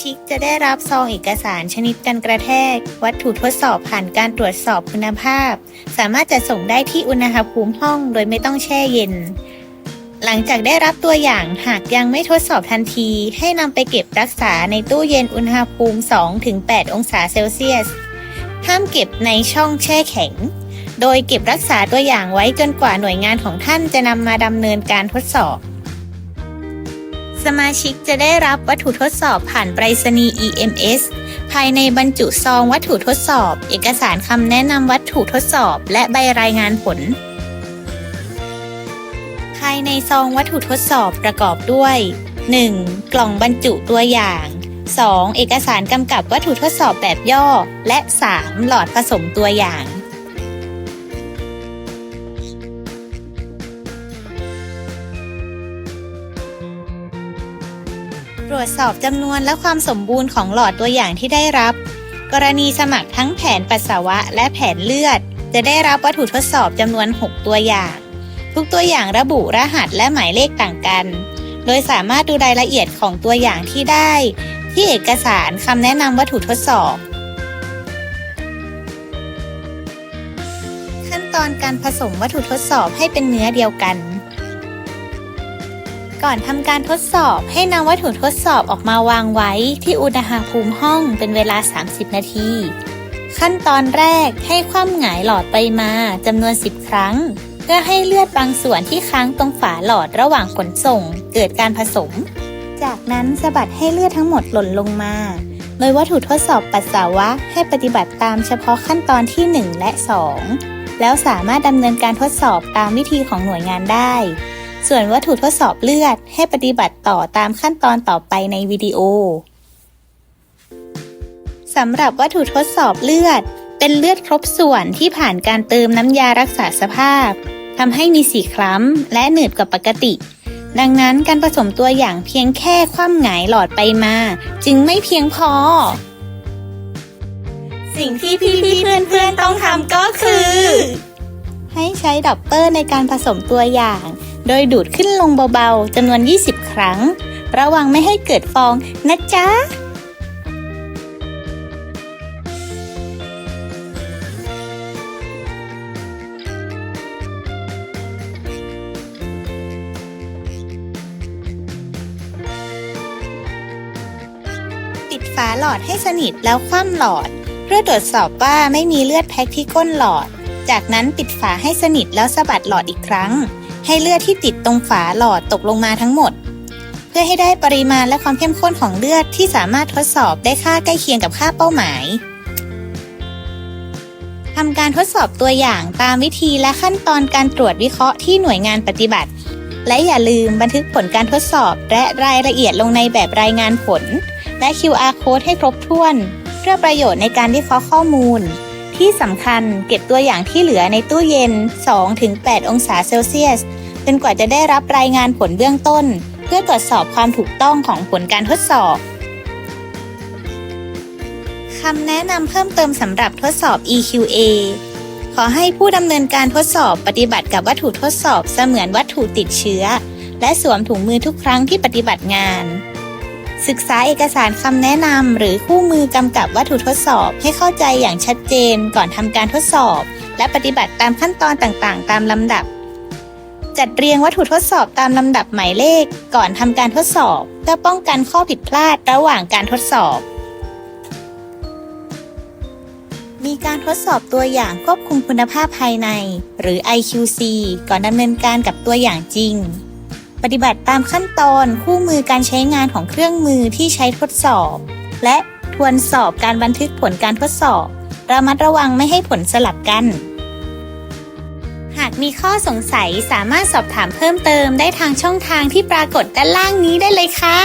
ชิกจะได้รับซองเอกสารชนิดกันกระแทก วัตถุทดสอบผ่านการตรวจสอบคุณภาพ สามารถจะส่งได้ที่อุณหภูมิห้องโดยไม่ต้องแช่เย็น หลังจากได้รับตัวอย่างหากยังไม่ทดสอบทันที ให้นำไปเก็บรักษาในตู้เย็นอุณหภูมิ 2-8 องศาเซลเซียส ห้ามเก็บในช่องแช่แข็ง โดยเก็บรักษาตัวอย่างไว้จนกว่าหน่วยงานของท่านจะนำมาดำเนินการทดสอบ สมาชิกจะได้รับวัตถุทดสอบผ่านไปรษณีย์ EMS ภายในบรรจุซองวัตถุทดสอบ เอกสารคำแนะนำวัตถุทดสอบ และใบรายงานผล ภายในซองวัตถุทดสอบประกอบด้วย 1. กล่องบรรจุตัวอย่าง 2. เอกสารกำกับวัตถุทดสอบแบบย่อ และ 3. หลอดผสมตัวอย่าง ตรวจสอบจำนวนและความสมบูรณ์ของหลอดตัวอย่างที่ได้รับ กรณีสมัครทั้งแผนปัสสาวะและแผนเลือด จะได้รับวัตถุทดสอบจำนวน 6 ตัวอย่าง ทุกตัวอย่างระบุรหัสและหมายเลขต่างกัน โดยสามารถดูรายละเอียดของตัวอย่างที่ได้ ที่เอกสารคำแนะนำวัตถุทดสอบ ขั้นตอนการผสมวัตถุทดสอบให้เป็นเนื้อเดียวกัน ก่อนทำการทดสอบให้นำวัตถุทดสอบออกมาวางไว้ที่อุณหภูมิห้องเป็นเวลา 30 นาที ขั้นตอนแรกให้คว่ำหงายหลอดไปมาจำนวน 10 ครั้ง เพื่อให้เลือดบางส่วนที่ค้างตรงฝาหลอดระหว่างขนส่ง เกิดการผสม จากนั้นสะบัดให้เลือดทั้งหมดหล่นลงมา โดยวัตถุทดสอบปัสสาวะให้ปฏิบัติตามเฉพาะขั้นตอนที่ 1 และ 2 แล้วสามารถดำเนินการทดสอบตามวิธีของหน่วยงานได้ ส่วนวัตถุทดสอบเลือดให้ปฏิบัติต่อตามขั้นตอนต่อไปในวิดีโอสำหรับวัตถุทดสอบเลือด เป็นเลือดครบส่วนที่ผ่านการเติมน้ำยารักษาสภาพทำให้มีสีคล้ำและหนืดกว่าปกติ ดังนั้นการผสมตัวอย่างเพียงแค่คว่ำหงายหลอดไปมา จึงไม่เพียงพอ สิ่งที่พี่ๆเพื่อนๆต้องทำก็คือ ให้ใช้ดับเปอร์ในการผสมตัวอย่าง โดยดูดขึ้นลงเบาๆจำนวน 20 ครั้ง ระวังไม่ให้เกิดฟองนะจ๊ะปิดฝาหลอดให้สนิทแล้วคว่ำหลอด เพื่อตรวจสอบว่าไม่มีเลือดแพ็กที่ก้นหลอด จากนั้นปิดฝาให้สนิทแล้วสะบัดหลอดอีกครั้ง ให้เลือดที่ติดตรงฝาหลอดตกลงมาทั้งหมด เพื่อให้ได้ปริมาณและความเข้มข้นของเลือดที่สามารถทดสอบได้ค่าใกล้เคียงกับค่าเป้าหมายทำการทดสอบตัวอย่างตามวิธีและขั้นตอนการตรวจวิเคราะห์ที่หน่วยงานปฏิบัติ และอย่าลืมบันทึกผลการทดสอบและรายละเอียดลงในแบบรายงานผล และ QR code ให้ครบถ้วน เพื่อประโยชน์ในการวิเคราะห์ข้อมูล ที่สำคัญเก็บตัวอย่างที่เหลือในตู้เย็น 2-8 องศาเซลเซียสจนกว่าจะได้รับรายงานผลเบื้องต้น เพื่อตรวจสอบความถูกต้องของผลการทดสอบคำแนะนำเพิ่มเติมสำหรับทดสอบ EQA ขอให้ผู้ดำเนินการทดสอบปฏิบัติกับวัตถุทดสอบเสมือนวัตถุติดเชื้อ และสวมถุงมือทุกครั้งที่ปฏิบัติงาน ศึกษาเอกสารคำแนะนำหรือคู่มือกำกับวัตถุทดสอบ ให้เข้าใจอย่างชัดเจนก่อนทำการทดสอบ และปฏิบัติตามขั้นตอนต่างๆ ตามลำดับ จัดเรียงวัตถุทดสอบตามลำดับหมายเลขก่อนทำการทดสอบ เพื่อป้องกันข้อผิดพลาดระหว่างการทดสอบ มีการทดสอบตัวอย่างควบคุมคุณภาพภายใน หรือ IQC ก่อนดำเนินการกับตัวอย่างจริง ปฏิบัติตามขั้นตอนคู่มือการใช้งานของเครื่องมือที่ใช้ทดสอบ และทวนสอบการบันทึกผลการทดสอบ ระมัดระวังไม่ให้ผลสลับกัน หากมีข้อสงสัยสามารถสอบถามเพิ่มเติมได้ทางช่องทางที่ปรากฏด้านล่างนี้ได้เลยค่ะ